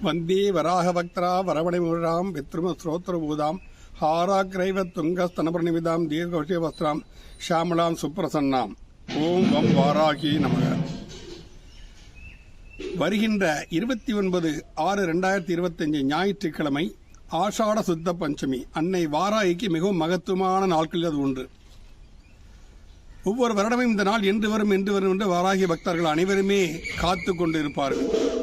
வந்தே வராக பக்தரா வரவணைமுழாம் வித்ரும ஸ்ரோத்திரபூதாம் ஹாராக்ரைவ துங்கஸ்தனபிரநிமிதாம் தீர்கோஷே வஸ்திராம் ஷாமலாம் சுப்ரசன்னாம். ஓம் வம் வாராகி நமக. வருகின்ற இருபத்தி ஒன்பது ஆறு ரெண்டாயிரத்தி இருபத்தஞ்சு ஞாயிற்றுக்கிழமை ஆஷாட சுத்த பஞ்சமி அன்னை வாராகிக்கு மிகவும் மகத்துவமான நாட்களில் அது ஒன்று ஒவ்வொரு வருடமும் இந்த நாள் என்று வரும் என்று வரும் என்று வாராகி பக்தர்கள் அனைவருமே காத்து கொண்டு இருப்பார்கள்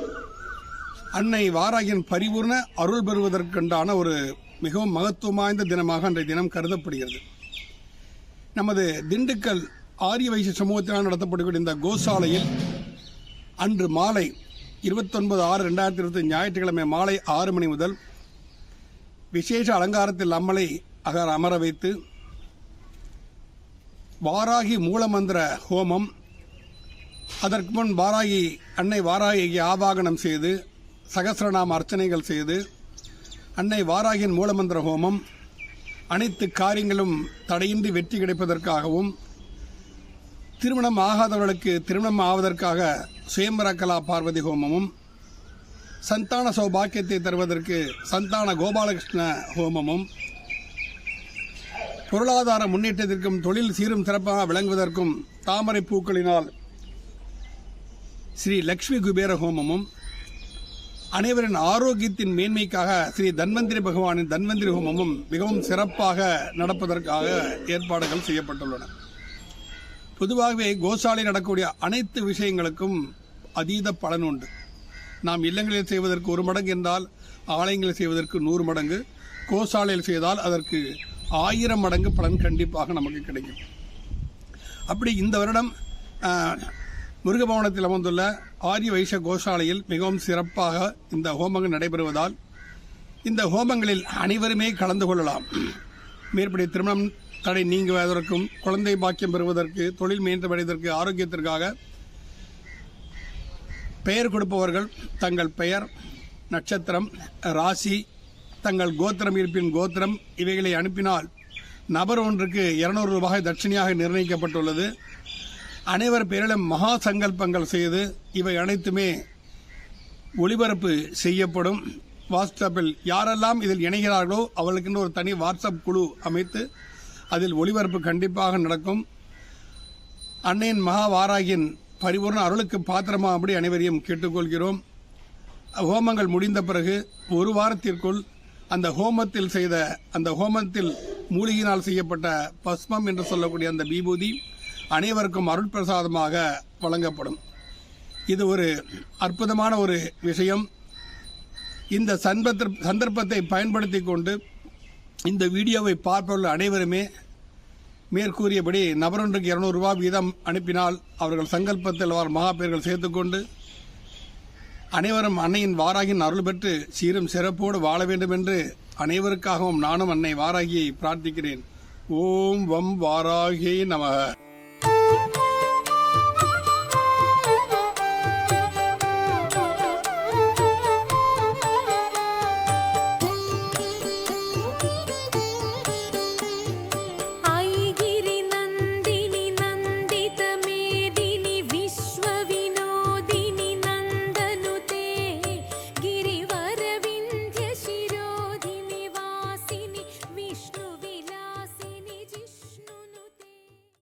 அன்னை வாராகியின் பரிபூர்ண அருள் பெறுவதற்குண்டான ஒரு மிகவும் மகத்துவம் வாய்ந்த தினமாக அன்றைய தினம் கருதப்படுகிறது. நமது திண்டுக்கல் ஆரிய வைசிய சமூகத்தினால் நடத்தப்படக்கூடிய இந்த கோசாலையில் அன்று மாலை இருபத்தொன்பது ஆறு ரெண்டாயிரத்தி இருபத்தி ஞாயிற்றுக்கிழமை மாலை ஆறு மணி முதல் விசேஷ அலங்காரத்தில் அம்மலை அகர் அமர வைத்து வாராகி மூலமந்திர ஹோமம் அதற்கு முன் வாராகி அன்னை வாராகிக்கு ஆவாகனம் செய்து சகசிரநாம அர்ச்சனைகள் செய்து அன்னை வாராகியின் மூலமந்திர ஹோமம் அனைத்து காரியங்களும் தடையின்றி வெற்றி கிடைப்பதற்காகவும் திருமணம் ஆகாதவர்களுக்கு திருமணம் ஆவதற்காக சுயம்பரக்கலா பார்வதி ஹோமமும் சந்தான சௌபாக்கியத்தை தருவதற்கு சந்தான கோபாலகிருஷ்ண ஹோமமும் பொருளாதார முன்னேற்றத்திற்கும் தொழில் சீரும் சிறப்பாக விளங்குவதற்கும் தாமரை பூக்களினால் ஸ்ரீ லக்ஷ்மி குபேர ஹோமமும் அனைவரின் ஆரோக்கியத்தின் மேன்மைக்காக ஸ்ரீ தன்வந்திரி பகவானின் தன்வந்திரி ஹோமமும் மிகவும் சிறப்பாக நடப்பதற்காக ஏற்பாடுகள் செய்யப்பட்டுள்ளன. பொதுவாகவே கோசாலை நடக்கக்கூடிய அனைத்து விஷயங்களுக்கும் அதீத பலன் உண்டு. நாம் இல்லங்களில் செய்வதற்கு ஒரு மடங்கு என்றால் ஆலயங்களில் செய்வதற்கு நூறு மடங்கு கோசாலையில் செய்தால் அதற்கு ஆயிரம் மடங்கு பலன் கண்டிப்பாக நமக்கு கிடைக்கும். அப்படி இந்த வருடம் முருகபவனத்தில் அமர்ந்துள்ள ஆரிய வைஷ கோசாலையில் மிகவும் சிறப்பாக இந்த ஹோமங்கள் நடைபெறுவதால் இந்த ஹோமங்களில் அனைவருமே கலந்து கொள்ளலாம். மேற்படி திருமணம் தடை நீங்குவதற்கும் குழந்தை பாக்கியம் பெறுவதற்கு தொழில் மேம்படுவதற்கு ஆரோக்கியத்திற்காக பெயர் கொடுப்பவர்கள் தங்கள் பெயர் நட்சத்திரம் ராசி தங்கள் கோத்திரம் இருப்பின் கோத்திரம் இவைகளை அனுப்பினால் நபர் ஒன்றுக்கு இருநூறு ரூபாய் தட்சணையாக நிர்ணயிக்கப்பட்டுள்ளது. அனைவர் பேரிலும் மகா சங்கல்பங்கள் செய்து இவை அனைத்துமே ஒளிபரப்பு செய்யப்படும். வாட்ஸ்அப்பில் யாரெல்லாம் இதில் இணைகிறார்களோ அவர்களுக்கென்று ஒரு தனி வாட்ஸ்அப் குழு அமைத்து அதில் ஒளிபரப்பு கண்டிப்பாக நடக்கும். அன்னையின் மகாவாராகியின் பரிபூர்ண அருளுக்கு பாத்திரமா அப்படி அனைவரையும் கேட்டுக்கொள்கிறோம். ஹோமங்கள் முடிந்த பிறகு ஒரு வாரத்திற்குள் அந்த ஹோமத்தில் செய்த அந்த ஹோமத்தில் மூலிகையினால் செய்யப்பட்ட பஸ்மம் என்று சொல்லக்கூடிய அந்த விபூதி அனைவருக்கும் அருள் பிரசாதமாக வழங்கப்படும். இது ஒரு அற்புதமான ஒரு விஷயம். இந்த சந்தர்ப்ப சந்தர்ப்பத்தை பயன்படுத்தி கொண்டு இந்த வீடியோவை பார்ப்பவர்கள் அனைவருமே மேற்கூறியபடி நபரொன்றுக்கு இரநூறுபா வீதம் அனுப்பினால் அவர்கள் சங்கல்பத்தில் அவர் மகா பெயர்கள் சேர்த்துக்கொண்டு அனைவரும் அன்னையின் வாராகியின் அருள் பெற்று சீரும் சிறப்போடு வாழ வேண்டும் என்று அனைவருக்காகவும் நானும் அன்னை வாராகியை பிரார்த்திக்கிறேன். ஓம் வம் வாராகி நமக